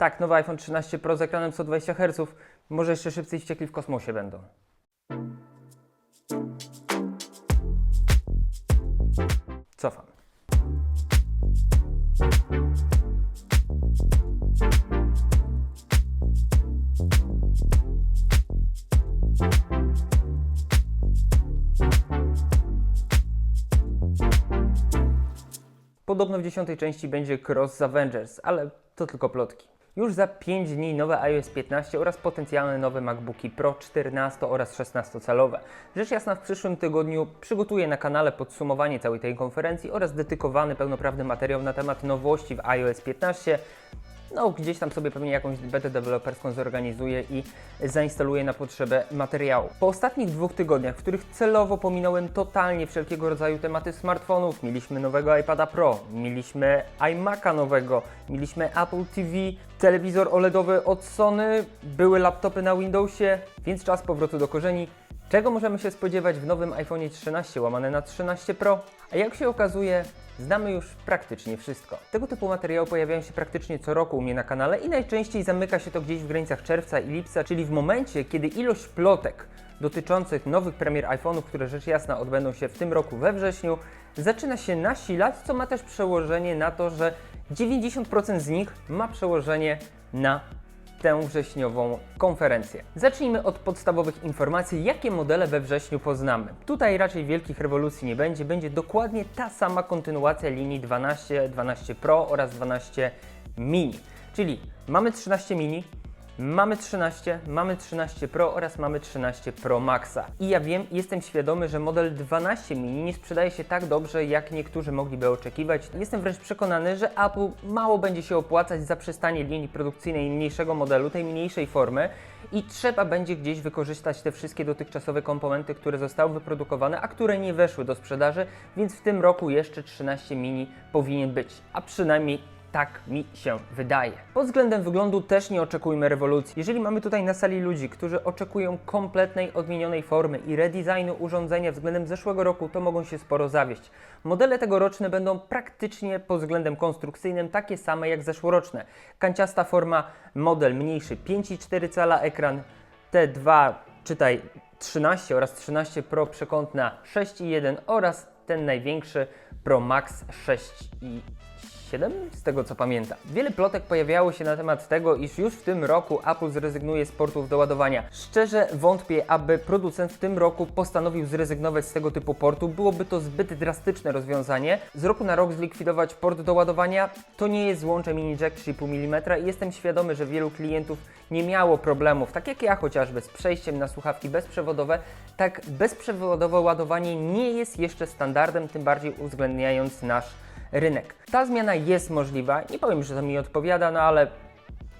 Tak, nowy iPhone 13 Pro z ekranem 120 Hz. Może jeszcze szybcy i wściekli w kosmosie będą. Cofam. Podobno w dziesiątej części będzie Cross Avengers, ale to tylko plotki. Już za 5 dni nowe iOS 15 oraz potencjalne nowe MacBooki Pro 14 oraz 16 calowe. Rzecz jasna w przyszłym tygodniu przygotuję na kanale podsumowanie całej tej konferencji oraz dedykowany pełnoprawny materiał na temat nowości w iOS 15. No, gdzieś tam sobie pewnie jakąś betę deweloperską zorganizuję i zainstaluję na potrzebę materiału. Po ostatnich dwóch tygodniach, w których celowo pominąłem totalnie wszelkiego rodzaju tematy smartfonów, mieliśmy nowego iPada Pro, mieliśmy iMac'a nowego, mieliśmy Apple TV, telewizor OLEDowy od Sony, były laptopy na Windowsie, więc czas powrotu do korzeni. Czego możemy się spodziewać w nowym iPhone 13 łamane na 13 Pro? A jak się okazuje, znamy już praktycznie wszystko. Tego typu materiały pojawiają się praktycznie co roku u mnie na kanale i najczęściej zamyka się to gdzieś w granicach czerwca i lipca, czyli w momencie, kiedy ilość plotek dotyczących nowych premier iPhone'ów, które rzecz jasna odbędą się w tym roku we wrześniu, zaczyna się nasilać, co ma też przełożenie na to, że 90% z nich ma przełożenie na tę wrześniową konferencję. Zacznijmy od podstawowych informacji, jakie modele we wrześniu poznamy. Tutaj raczej wielkich rewolucji nie będzie, będzie dokładnie ta sama kontynuacja linii 12, 12 Pro oraz 12 Mini. Czyli mamy 13 Mini, Mamy 13, mamy 13 Pro oraz mamy 13 Pro Maxa. I ja wiem, jestem świadomy, że model 12 mini nie sprzedaje się tak dobrze, jak niektórzy mogliby oczekiwać. Jestem wręcz przekonany, że Apple mało będzie się opłacać za przestanie linii produkcyjnej mniejszego modelu, tej mniejszej formy i trzeba będzie gdzieś wykorzystać te wszystkie dotychczasowe komponenty, które zostały wyprodukowane, a które nie weszły do sprzedaży, więc w tym roku jeszcze 13 mini powinien być, a przynajmniej tak mi się wydaje. Pod względem wyglądu też nie oczekujmy rewolucji. Jeżeli mamy tutaj na sali ludzi, którzy oczekują kompletnej, odmienionej formy i redesignu urządzenia względem zeszłego roku, to mogą się sporo zawieść. Modele tegoroczne będą praktycznie pod względem konstrukcyjnym takie same jak zeszłoroczne. Kanciasta forma, model mniejszy 5,4 cala ekran, T2, czytaj 13 oraz 13 Pro przekątna 6,1 oraz ten największy Pro Max 6,1. 7, z tego co pamiętam. Wiele plotek pojawiało się na temat tego, iż już w tym roku Apple zrezygnuje z portów do ładowania. Szczerze wątpię, aby producent w tym roku postanowił zrezygnować z tego typu portu. Byłoby to zbyt drastyczne rozwiązanie. Z roku na rok zlikwidować port do ładowania to nie jest złącze mini jack 3,5 mm i jestem świadomy, że wielu klientów nie miało problemów, tak jak ja chociażby, z przejściem na słuchawki bezprzewodowe. Tak bezprzewodowe ładowanie nie jest jeszcze standardem, tym bardziej uwzględniając nasz rynek. Ta zmiana jest możliwa, nie powiem, że to mi odpowiada, no ale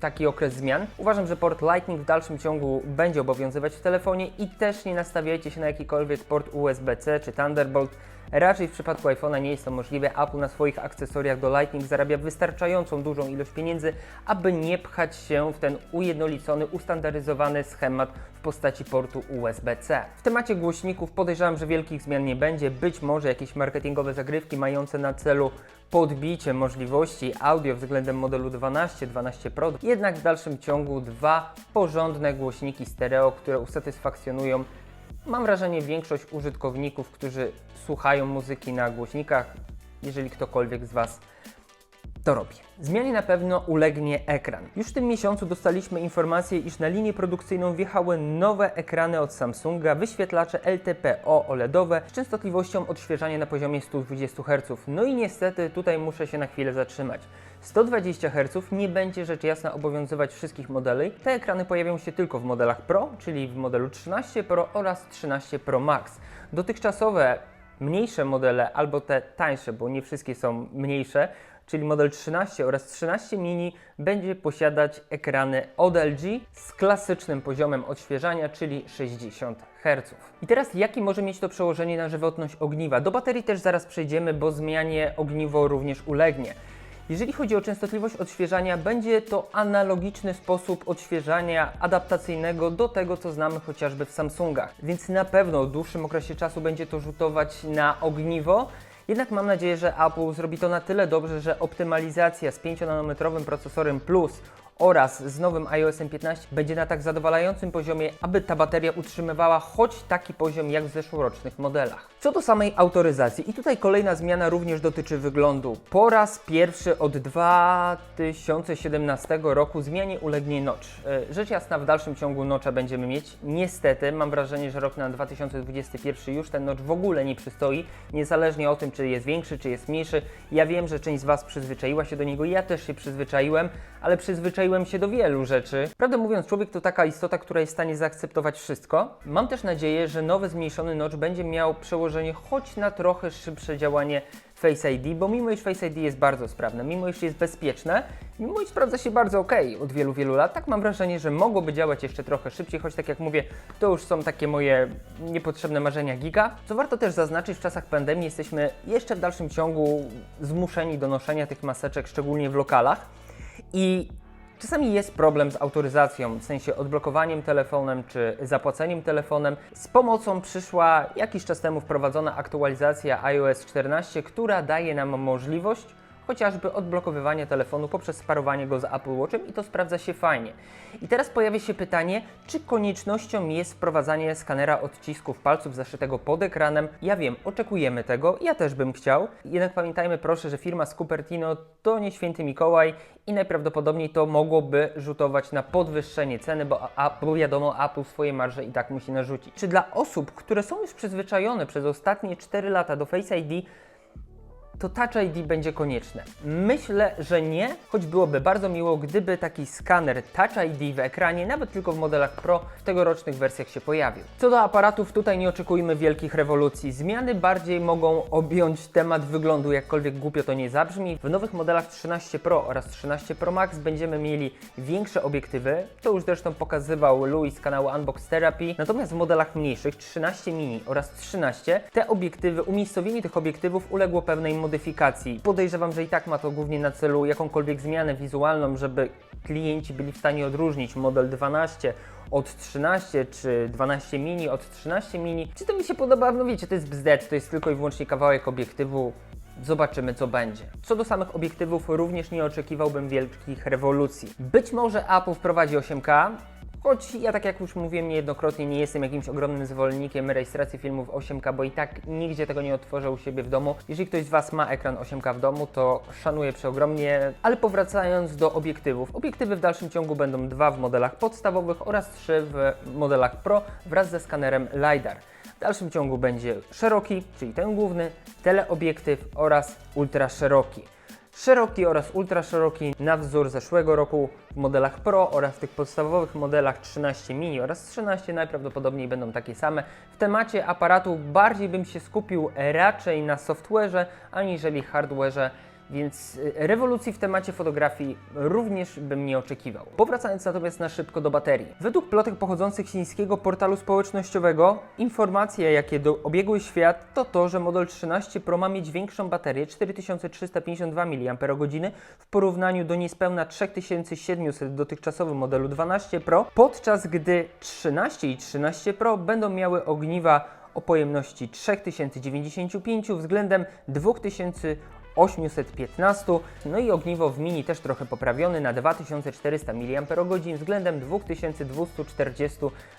taki okres zmian. Uważam, że port Lightning w dalszym ciągu będzie obowiązywać w telefonie i też nie nastawiajcie się na jakikolwiek port USB-C czy Thunderbolt. Raczej w przypadku iPhone'a nie jest to możliwe. Apple na swoich akcesoriach do Lightning zarabia wystarczającą dużą ilość pieniędzy, aby nie pchać się w ten ujednolicony, ustandaryzowany schemat w postaci portu USB-C. W temacie głośników podejrzewam, że wielkich zmian nie będzie. Być może jakieś marketingowe zagrywki mające na celu podbicie możliwości audio względem modelu 12, 12 Pro. Jednak w dalszym ciągu dwa porządne głośniki stereo, które usatysfakcjonują Mam wrażenie większość użytkowników, którzy słuchają muzyki na głośnikach, jeżeli ktokolwiek z Was to robi. Zmianie na pewno ulegnie ekran. Już w tym miesiącu dostaliśmy informację, iż na linię produkcyjną wjechały nowe ekrany od Samsunga, wyświetlacze LTPO OLEDowe z częstotliwością odświeżania na poziomie 120 Hz. No i niestety tutaj muszę się na chwilę zatrzymać. 120 Hz nie będzie rzecz jasna obowiązywać wszystkich modeli. Te ekrany pojawią się tylko w modelach Pro, czyli w modelu 13 Pro oraz 13 Pro Max. Dotychczasowe mniejsze modele albo te tańsze, bo nie wszystkie są mniejsze, czyli model 13 oraz 13 mini będzie posiadać ekrany od LG z klasycznym poziomem odświeżania, czyli 60 Hz. I teraz jakie może mieć to przełożenie na żywotność ogniwa? Do baterii też zaraz przejdziemy, bo zmianie ogniwo również ulegnie. Jeżeli chodzi o częstotliwość odświeżania, będzie to analogiczny sposób odświeżania adaptacyjnego do tego, co znamy chociażby w Samsungach. Więc na pewno w dłuższym okresie czasu będzie to rzutować na ogniwo. Jednak mam nadzieję, że Apple zrobi to na tyle dobrze, że optymalizacja z 5-nanometrowym procesorem Plus oraz z nowym iOSem 15 będzie na tak zadowalającym poziomie, aby ta bateria utrzymywała choć taki poziom jak w zeszłorocznych modelach. Co do samej autoryzacji, i tutaj kolejna zmiana również dotyczy wyglądu. Po raz pierwszy od 2017 roku zmianie ulegnie notch. E, Rzecz jasna, w dalszym ciągu notcha będziemy mieć. Niestety, mam wrażenie, że rok na 2021 już ten notch w ogóle nie przystoi, niezależnie o tym, czy jest większy, czy jest mniejszy. Ja wiem, że część z Was przyzwyczaiła się do niego, ja też się przyzwyczaiłem, ale przyzwyczaiłem się do wielu rzeczy. Prawdę mówiąc, człowiek to taka istota, która jest w stanie zaakceptować wszystko. Mam też nadzieję, że nowy zmniejszony notch będzie miał przełożenie choć na trochę szybsze działanie Face ID, bo mimo iż Face ID jest bardzo sprawne, mimo iż jest bezpieczne, mimo iż sprawdza się bardzo ok od wielu, wielu lat, tak mam wrażenie, że mogłoby działać jeszcze trochę szybciej, choć tak jak mówię, to już są takie moje niepotrzebne marzenia giga. Co warto też zaznaczyć, w czasach pandemii jesteśmy jeszcze w dalszym ciągu zmuszeni do noszenia tych maseczek, szczególnie w lokalach. I Czasami jest problem z autoryzacją, w sensie odblokowaniem telefonem czy zapłaceniem telefonem. Z pomocą przyszła jakiś czas temu wprowadzona aktualizacja iOS 14, która daje nam możliwość chociażby odblokowywania telefonu poprzez sparowanie go z Apple Watchem i to sprawdza się fajnie. I teraz pojawia się pytanie, czy koniecznością jest wprowadzanie skanera odcisków palców zaszytego pod ekranem? Ja wiem, oczekujemy tego, ja też bym chciał. Jednak pamiętajmy proszę, że firma z Cupertino to nie święty Mikołaj i najprawdopodobniej to mogłoby rzutować na podwyższenie ceny, bo, a, bo wiadomo, Apple swoje marże i tak musi narzucić. Czy dla osób, które są już przyzwyczajone przez ostatnie 4 lata do Face ID, to Touch ID będzie konieczne? Myślę, że nie, choć byłoby bardzo miło, gdyby taki skaner Touch ID w ekranie, nawet tylko w modelach Pro, w tegorocznych wersjach się pojawił. Co do aparatów, tutaj nie oczekujmy wielkich rewolucji. Zmiany bardziej mogą objąć temat wyglądu, jakkolwiek głupio to nie zabrzmi. W nowych modelach 13 Pro oraz 13 Pro Max będziemy mieli większe obiektywy, to już zresztą pokazywał Louis z kanału Unbox Therapy. Natomiast w modelach mniejszych 13 mini oraz 13 te obiektywy, umiejscowienie tych obiektywów uległo pewnej modyfikacji. Podejrzewam, że i tak ma to głównie na celu jakąkolwiek zmianę wizualną, żeby klienci byli w stanie odróżnić model 12 od 13 czy 12 mini od 13 mini. Czy to mi się podoba? No wiecie, to jest bzdet, to jest tylko i wyłącznie kawałek obiektywu. Zobaczymy, co będzie. Co do samych obiektywów, również nie oczekiwałbym wielkich rewolucji. Być może Apple wprowadzi 8K, Choć ja, tak jak już mówiłem niejednokrotnie, nie jestem jakimś ogromnym zwolennikiem rejestracji filmów 8K, bo i tak nigdzie tego nie otworzę u siebie w domu. Jeżeli ktoś z Was ma ekran 8K w domu, to szanuję przeogromnie. Ale powracając do obiektywów. Obiektywy w dalszym ciągu będą dwa w modelach podstawowych oraz trzy w modelach Pro wraz ze skanerem LiDAR. W dalszym ciągu będzie szeroki, czyli ten główny, teleobiektyw oraz ultra szeroki oraz ultra szeroki na wzór zeszłego roku w modelach Pro oraz w tych podstawowych modelach 13 mini oraz 13 najprawdopodobniej będą takie same. W temacie aparatu bardziej bym się skupił raczej na software'ze aniżeli hardware'ze więc y, rewolucji w temacie fotografii również bym nie oczekiwał. Powracając natomiast na szybko do baterii. Według plotek pochodzących z chińskiego portalu społecznościowego, informacje jakie do obiegły świat to to, że model 13 Pro ma mieć większą baterię 4352 mAh w porównaniu do niespełna 3700 dotychczasowym modelu 12 Pro, podczas gdy 13 i 13 Pro będą miały ogniwa o pojemności 3095 względem 2000 815, no i ogniwo w Mini też trochę poprawiony na 2400 mAh względem 2240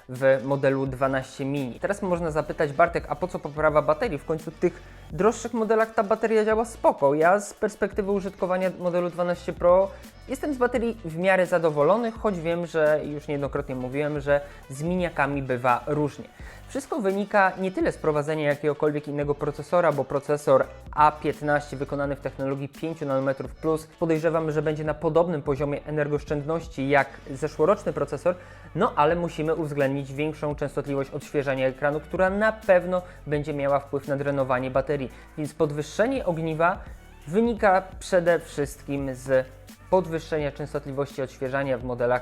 w modelu 12 Mini. Teraz można zapytać Bartek, a po co poprawa baterii? W końcu tych droższych modelach ta bateria działa spoko. Ja z perspektywy użytkowania modelu 12 Pro jestem z baterii w miarę zadowolony, choć wiem, że już niejednokrotnie mówiłem, że z miniakami bywa różnie. Wszystko wynika nie tyle z prowadzenia jakiegokolwiek innego procesora, bo procesor A15 wykonany w technologii 5 nanometrów plus podejrzewam, że będzie na podobnym poziomie energooszczędności jak zeszłoroczny procesor, no ale musimy uwzględnić większą częstotliwość odświeżania ekranu, która na pewno będzie miała wpływ na drenowanie baterii. Więc podwyższenie ogniwa wynika przede wszystkim z podwyższenia częstotliwości odświeżania w modelach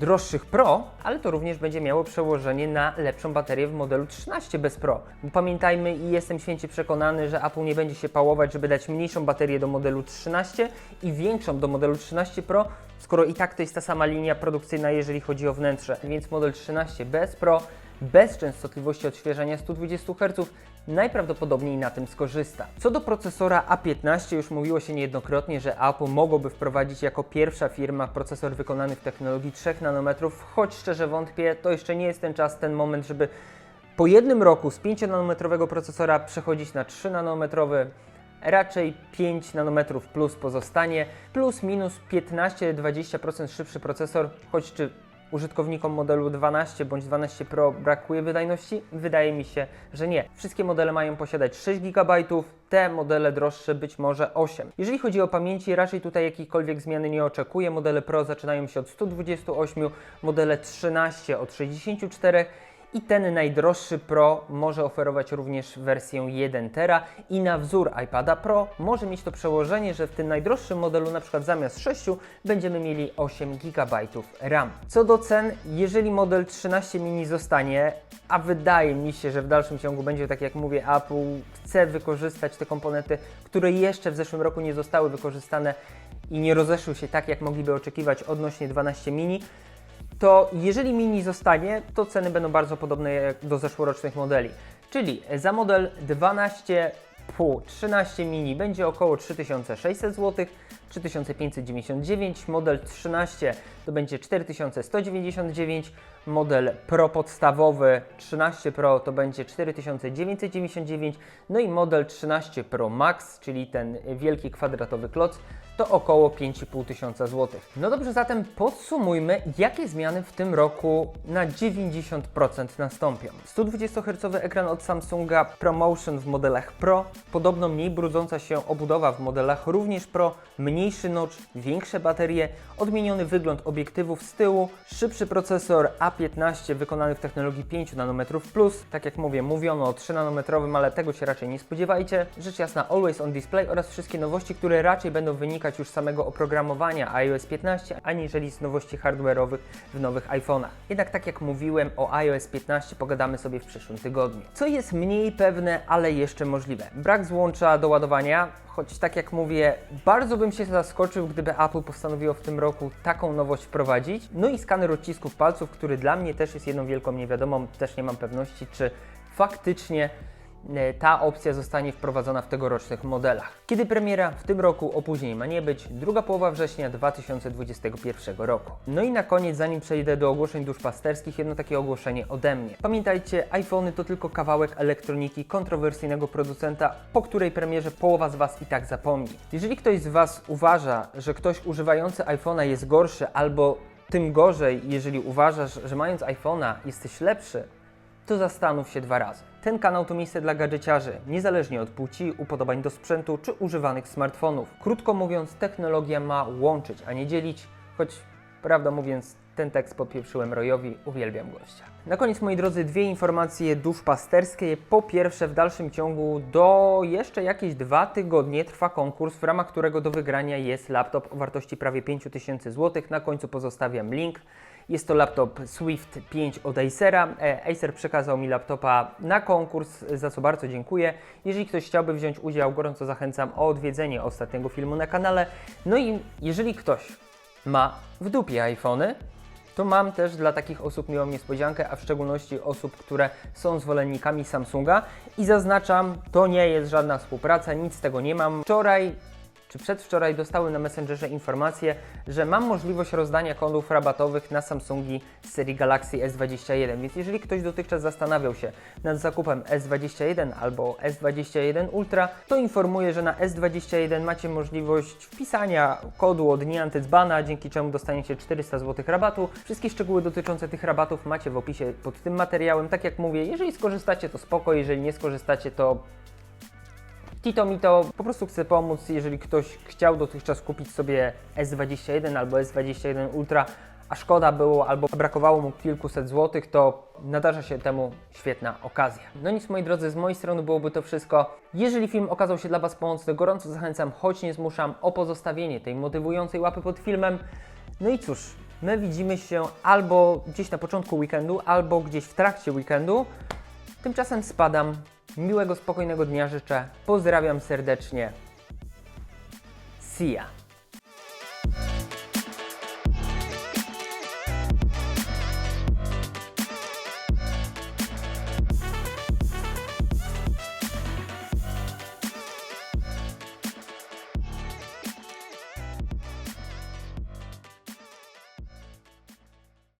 droższych Pro, ale to również będzie miało przełożenie na lepszą baterię w modelu 13 bez Pro. Bo pamiętajmy i jestem święcie przekonany, że Apple nie będzie się pałować, żeby dać mniejszą baterię do modelu 13 i większą do modelu 13 Pro, skoro i tak to jest ta sama linia produkcyjna, jeżeli chodzi o wnętrze. Więc model 13 bez Pro bez częstotliwości odświeżania 120 Hz, najprawdopodobniej na tym skorzysta. Co do procesora A15, już mówiło się niejednokrotnie, że Apple mogłoby wprowadzić jako pierwsza firma procesor wykonany w technologii 3 nanometrów, choć szczerze wątpię, to jeszcze nie jest ten czas, ten moment, żeby po jednym roku z 5-nanometrowego procesora przechodzić na 3-nanometrowy, raczej 5 nanometrów plus pozostanie, plus minus 15-20% szybszy procesor, choć czy użytkownikom modelu 12 bądź 12 Pro brakuje wydajności? Wydaje mi się, że nie. Wszystkie modele mają posiadać 6 GB, te modele droższe być może 8. Jeżeli chodzi o pamięci, raczej tutaj jakiejkolwiek zmiany nie oczekuję. Modele Pro zaczynają się od 128, modele 13 od 64 i ten najdroższy Pro może oferować również wersję 1 tera i na wzór iPada Pro może mieć to przełożenie, że w tym najdroższym modelu na przykład zamiast 6 będziemy mieli 8 GB RAM. Co do cen, jeżeli model 13 mini zostanie, a wydaje mi się, że w dalszym ciągu będzie tak jak mówię, Apple chce wykorzystać te komponenty, które jeszcze w zeszłym roku nie zostały wykorzystane i nie rozeszły się tak jak mogliby oczekiwać odnośnie 12 mini, to jeżeli mini zostanie, to ceny będą bardzo podobne jak do zeszłorocznych modeli. Czyli za model 12 pół 13 mini będzie około 3600 zł, 3599, model 13 to będzie 4199, model Pro podstawowy 13 Pro to będzie 4999, no i model 13 Pro Max, czyli ten wielki kwadratowy kloc, to około 5500 zł. No dobrze, zatem podsumujmy, jakie zmiany w tym roku na 90% nastąpią. 120 Hz ekran od Samsunga ProMotion w modelach Pro, podobno mniej brudząca się obudowa w modelach również Pro, mniejszy notch, większe baterie, odmieniony wygląd obiektywów z tyłu, szybszy procesor A15 wykonany w technologii 5 nanometrów plus, tak jak mówię, mówiono o 3 nanometrowym, ale tego się raczej nie spodziewajcie. Rzecz jasna Always on Display oraz wszystkie nowości, które raczej będą wynikać już z samego oprogramowania iOS 15, aniżeli z nowości hardware'owych w nowych iPhone'ach. Jednak tak jak mówiłem o iOS 15 pogadamy sobie w przyszłym tygodniu. Co jest mniej pewne, ale jeszcze możliwe. Brak złącza do ładowania, choć tak jak mówię, bardzo bym się zaskoczył, gdyby Apple postanowiło w tym roku taką nowość wprowadzić. No i skaner odcisków palców, który dla mnie też jest jedną wielką niewiadomą, też nie mam pewności, czy faktycznie ta opcja zostanie wprowadzona w tegorocznych modelach. Kiedy premiera w tym roku opóźnień ma nie być, druga połowa września 2021 roku. No i na koniec, zanim przejdę do ogłoszeń duszpasterskich, jedno takie ogłoszenie ode mnie. Pamiętajcie, iPhony to tylko kawałek elektroniki kontrowersyjnego producenta, po której premierze połowa z Was i tak zapomni. Jeżeli ktoś z Was uważa, że ktoś używający iPhone'a jest gorszy albo tym gorzej, jeżeli uważasz, że mając iPhone'a jesteś lepszy, to zastanów się dwa razy. Ten kanał to miejsce dla gadżeciarzy, niezależnie od płci, upodobań do sprzętu czy używanych smartfonów. Krótko mówiąc, technologia ma łączyć, a nie dzielić, choć prawdę mówiąc, ten tekst podpieprzyłem Rojowi, uwielbiam gościa. Na koniec, moi drodzy, dwie informacje duszpasterskie. Po pierwsze, w dalszym ciągu do jeszcze jakieś dwa tygodnie trwa konkurs, w ramach którego do wygrania jest laptop o wartości prawie 5000 zł. Na końcu pozostawiam link. Jest to laptop Swift 5 od Acera. E, Acer przekazał mi laptopa na konkurs, za co bardzo dziękuję. Jeżeli ktoś chciałby wziąć udział, gorąco zachęcam o odwiedzenie ostatniego filmu na kanale. No i jeżeli ktoś ma w dupie iPhony, to mam też dla takich osób miłą niespodziankę, a w szczególności osób, które są zwolennikami Samsunga. I zaznaczam, to nie jest żadna współpraca, nic z tego nie mam. Wczoraj czy przedwczoraj dostałem na Messengerze informację, że mam możliwość rozdania kodów rabatowych na Samsungi z serii Galaxy S21. Więc jeżeli ktoś dotychczas zastanawiał się nad zakupem S21 albo S21 Ultra, to informuję, że na S21 macie możliwość wpisania kodu od Niantycbana, dzięki czemu dostaniecie 400 zł rabatu. Wszystkie szczegóły dotyczące tych rabatów macie w opisie pod tym materiałem. Tak jak mówię, jeżeli skorzystacie to spoko, jeżeli nie skorzystacie to Tito mi to po prostu chce pomóc, jeżeli ktoś chciał dotychczas kupić sobie S21 albo S21 Ultra, a szkoda było albo brakowało mu kilkuset złotych, to nadarza się temu świetna okazja. No nic moi drodzy, z mojej strony byłoby to wszystko. Jeżeli film okazał się dla Was pomocny, gorąco zachęcam, choć nie zmuszam, o pozostawienie tej motywującej łapy pod filmem. No i cóż, my widzimy się albo gdzieś na początku weekendu, albo gdzieś w trakcie weekendu. Tymczasem spadam. Miłego, spokojnego dnia życzę. Pozdrawiam serdecznie. See ya.